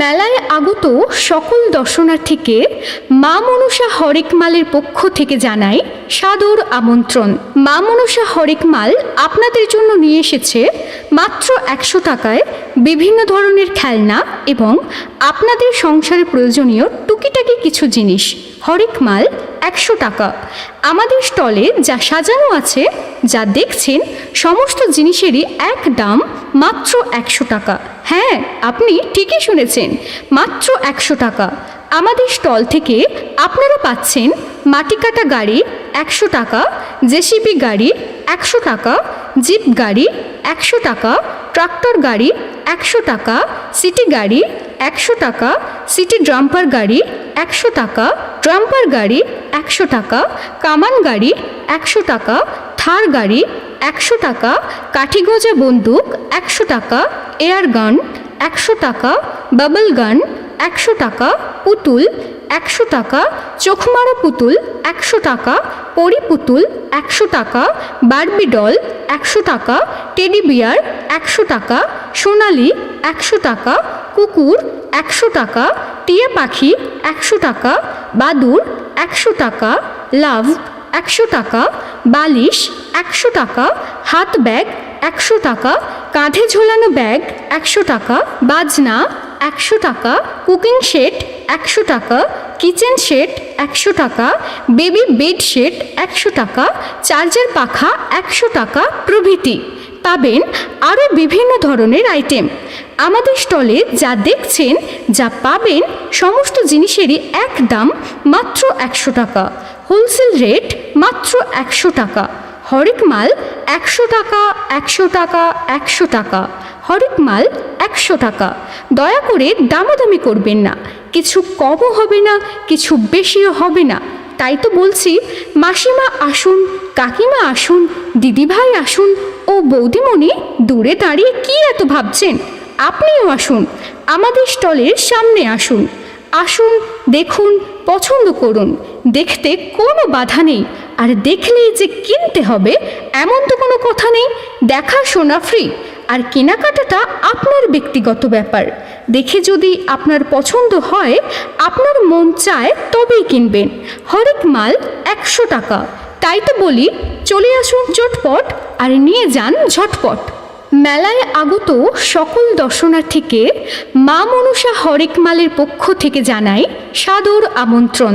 মেলায় আগত সকল দর্শনার্থীকে মা মনসা হরেকমালের পক্ষ থেকে জানাই সাদর আমন্ত্রণ। মা মনসা হরেকমাল আপনাদের জন্য নিয়ে এসেছে মাত্র একশো টাকায় বিভিন্ন ধরনের খেলনা এবং আপনাদের সংসারে প্রয়োজনীয় টুকিটাকি কিছু জিনিস। হরেক মাল একশো টাকা। আমাদের স্টলে যা সাজানো আছে, যা দেখছেন, সমস্ত জিনিসেরই এক দাম মাত্র একশো টাকা। হ্যাঁ আপনি ঠিকই শুনেছেন, মাত্র একশো টাকা। আমাদের স্টল থেকে আপনারা পাচ্ছেন মাটি কাটা গাড়ি একশো টাকা, জেসিপি গাড়ি একশো টাকা, জিপ গাড়ি একশো টাকা, ট্রাক্টর গাড়ি একশো টাকা, সিটি গাড়ি একশো টাকা সিটি ড্রাম্পার গাড়ি একশো টাকা ড্রাম্পার গাড়ি একশো টাকা কামান গাড়ি একশো টাকা থার গাড়ি একশো টাকা কাঠিগোজা বন্দুক একশো টাকা এয়ার গান একশো টাকা বাবল গান একশো টাকা পুতুল একশো টাকা চোখমারা পুতুল একশো টাকা পরি পুতুল একশো টাকা বারবি ডল একশো টাকা টেডি বিয়ার একশো টাকা সোনালি একশো টাকা কুকুর একশো টাকা টিয়া পাখি একশো টাকা বাদুর একশো টাকা লাভ একশো টাকা বালিশ একশো টাকা হাত ব্যাগ একশো টাকা কাঁধে ঝোলানো ব্যাগ একশো টাকা বাজনা একশো টাকা কুকিং সেট একশো টাকা কিচেন সেট একশো টাকা বেবি বেড সেট একশো টাকা চার্জার পাখা একশো টাকা প্রভৃতি পাবেন আরও বিভিন্ন ধরনের আইটেম আমাদের স্টলে যা দেখছেন, যা পাবেন, সমস্ত জিনিসেরই এক দাম মাত্র একশো টাকা। হোলসেল রেট মাত্র একশো টাকা। হরেক মাল একশো টাকা একশো টাকা একশো টাকা। হরেক মাল একশো টাকা। দয়া করে দামাদামি করবেন না। কিছু কমও হবে না, কিছু বেশিও হবে না। তাই তো বলছি, মাসিমা আসুন, কাকিমা আসুন, দিদিভাই আসুন ও বৌদিমণি দূরে দাঁড়িয়ে কি এত ভাবছেন? আপনিও আসুন, আমাদের স্টলের সামনে আসুন। আসুন, দেখুন, পছন্দ করুন। দেখতে কোনো বাধা নেই। আর দেখলেই যে কিনতে হবে, এমন তো কোনো কথা নেই। দেখা শোনা ফ্রি আর কেনাকাটাটা আপনার ব্যক্তিগত ব্যাপার। দেখে যদি আপনার পছন্দ হয়, আপনার মন চায় তবেই কিনবেন। হরেক মাল একশো টাকা। তাই তো বলি, চলে আসুন চটপট, আর নিয়ে যান ঝটপট। মেলায় আগত সকল দর্শনার্থীকে মা মনসা হরেক মালের পক্ষ থেকে জানায় সাদর আমন্ত্রণ।